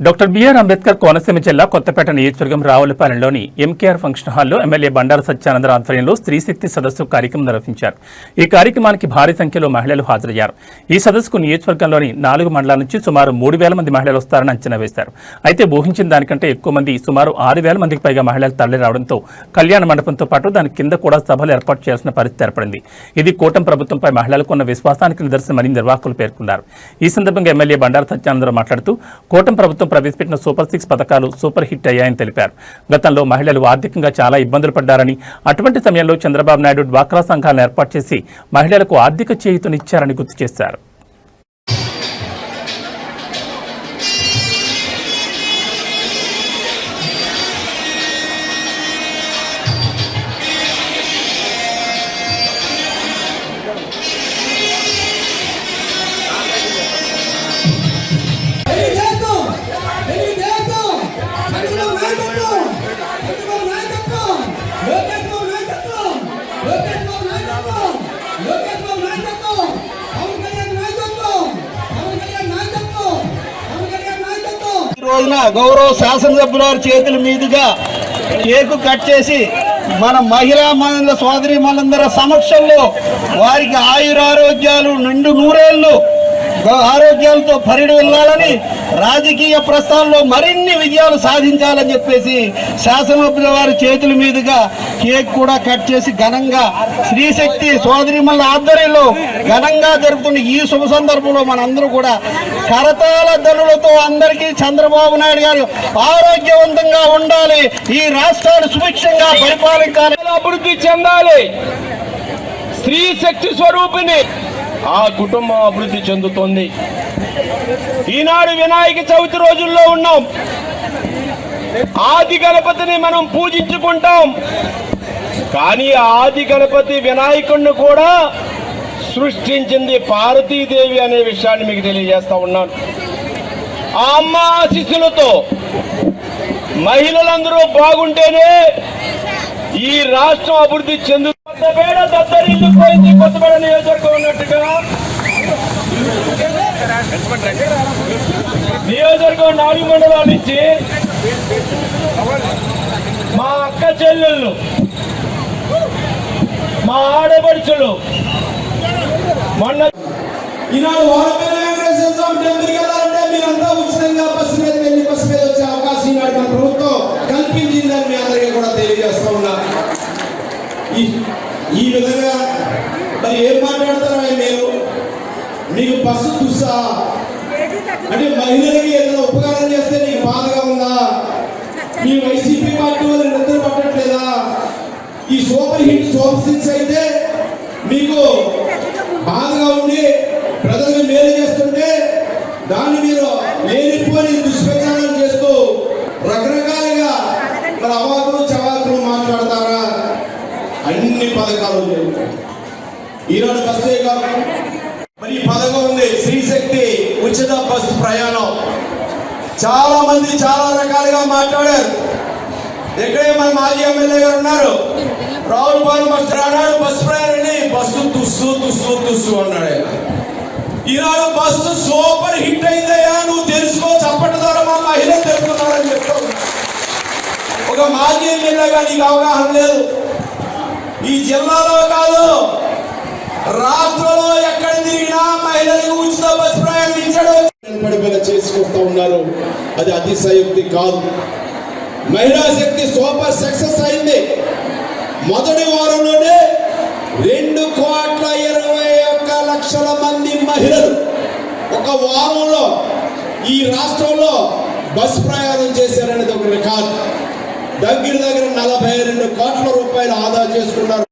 Doctor BR Ambedkar Konaseema జిల్లా కొత్తపేట నియోజకవర్గం రావులపాలెంలోని ఎంకేఆర్ ఫంక్షన్ హాల్లో ఎమ్మెల్యే బండారు సత్యానందరావు ఆధ్వర్యంలో స్త్రీశక్తి సదస్సు కార్యక్రమం నిర్వహించారు. ఈ కార్యక్రమానికి భారీ సంఖ్యలో మహిళలు హాజరయ్యారు. ఈ సదస్సుకు నియోజకవర్గంలోని నాలుగు మండలాల నుంచి సుమారు మూడు వేల మంది మహిళలు వస్తారని అంచనా వేశారు. అయితే ఊహించిన దానికంటే ఎక్కువ మంది సుమారు ఆరు వేల మందికి పైగా మహిళలు తరలి రావడంతో కళ్యాణ మండపంతో పాటు దాని కింద కూడా సభలు ఏర్పాటు చేయాల్సిన పరిస్థితి ఏర్పడింది. ఇది కూటమి ప్రభుత్వంపై మహిళలకు ఉన్న విశ్వాసానికి నిదర్శనమని నిర్వాహకులు పేర్కొన్నారు. ఈ సందర్భంగా ఎమ్మెల్యే బండారు సత్యానందరావు మాట్లాడుతూ కూటమి ప్రభుత్వం ప్రవేశపెట్టిన సూపర్ సిక్స్ పథకాలు సూపర్ హిట్ అయ్యాయని తెలిపారు. గతంలో మహిళలు ఆర్థికంగా చాలా ఇబ్బందులు పడ్డారని అటువంటి సమయంలో చంద్రబాబు నాయుడు డ్వాక్రా సంఘాలను ఏర్పాటు చేసి మహిళలకు ఆర్థిక చేయుతనిచ్చారని గుర్తు చేశారు. రోజున గౌరవ శాసనసభ్యుల వారి చేతుల మీదుగా కేకు కట్ చేసి మన మహిళా మనంద సోదరి మనందరి సమక్షంలో వారికి ఆయురారోగ్యాలు నిండు నూరేళ్ళు ఆరోగ్యాలతో పరిడి వెళ్ళాలని రాజకీయ ప్రస్థానంలో మరిన్ని విజయాలు సాధించాలని చెప్పేసి శాసనసభ్యుల వారి చేతుల మీదుగా కేక్ కూడా కట్ చేసి ఘనంగా శ్రీశక్తి సోదరిమల్ల ఆధ్వర్యంలో ఘనంగా జరుగుతున్న ఈ శుభ సందర్భంలో మనందరూ కూడా కరతాల ధనులతో అందరికీ చంద్రబాబు నాయుడు గారు ఆరోగ్యవంతంగా ఉండాలి. ఈ రాష్ట్రాన్ని సుభిక్షంగా పరిపాలించాలి. అభివృద్ధి చెందాలి. స్త్రీ శక్తి స్వరూపిణి ఆ కుటుంబం అభివృద్ధి చెందుతోంది. ఈనాడు వినాయక చవితి రోజుల్లో ఉన్నాం. ఆది గణపతిని మనం పూజించుకుంటాం. కానీ ఆది గణపతి వినాయకుడిని కూడా సృష్టించింది పార్వతీదేవి అనే విషయాన్ని మీకు తెలియజేస్తా ఉన్నాను. ఆ అమ్మ ఆశీస్సులతో మహిళలందరూ బాగుంటేనే ఈ రాష్ట్రం అభివృద్ధి చెందు కొత్తపేట దత్తరిల్లిపోయింది కొత్తపేట నియోజకవర్గం ఉన్నట్టుగా. నియోజకవర్గం నాలుగు మండలాల నుంచి మా అక్క చెల్లెళ్ళు మా ఆడపడుచులు మొన్న ఈనాడు వారపల్లి విధంగా మరి ఏం మాట్లాడతారు ఆయన నేను? మీకు బస్సు చూసా అంటే మహిళలకి ఏదైనా ఉపకారం చేస్తే నీకు బాధగా ఉందా? ఈ వైసీపీ పార్టీ వాళ్ళు నిద్ర పట్టట్లేదా? ఈ సూపర్ హిట్ సూపర్ సిక్స్ అయితే మీకు బాధగా ఉండి పథకాలు లేవు ఈనాడు బస్సే కాదు. మరి పథకం ఉంది శ్రీశక్తి ఉచిత బస్సు ప్రయాణం. చాలా మంది చాలా రకాలుగా మాట్లాడారు. ఎక్కడే మన మాజీ ఎమ్మెల్యే గారు ఉన్నారు? రావులపాలెం బస్సు రానాడు బస్సు ప్రయాణాన్ని బస్సు తుస్సు తుస్సు తుస్సు అన్నాడు ఆయన. ఈనాడు బస్సు సూపర్ హిట్ అయిందయ్యా నువ్వు తెలుసుకో చప్పటి ద్వారా మా మహిళ తెలుపుతున్నారని చెప్తావు ఒక మాజీ ఎమ్మెల్యేగా నీకు అవగాహన లేదు. ఈ జిల్లాలో కాదు. రాష్ట్రంలో ఎక్కడ తిరిగినా మహిళలకు ఉచిత బస్సు ప్రయాణించడం. నిలబడిపోయిన చేసుకొస్తా ఉన్నారు. అది అతిశయోక్తి కాదు. మహిళా శక్తి సూపర్ సక్సెస్ అయింది. మొదటి వారంలోనే రెండు కోట్ల ఇరవై ఒక్క లక్షల మంది మహిళలు ఒక వారంలో ఈ రాష్ట్రంలో బస్ ప్రయాణం చేశారనేది ఒక రికార్డు. దగ్గర దగ్గర నలభై రెండు కోట్ల రూపాయలు ఆదా చేసుకున్నారు.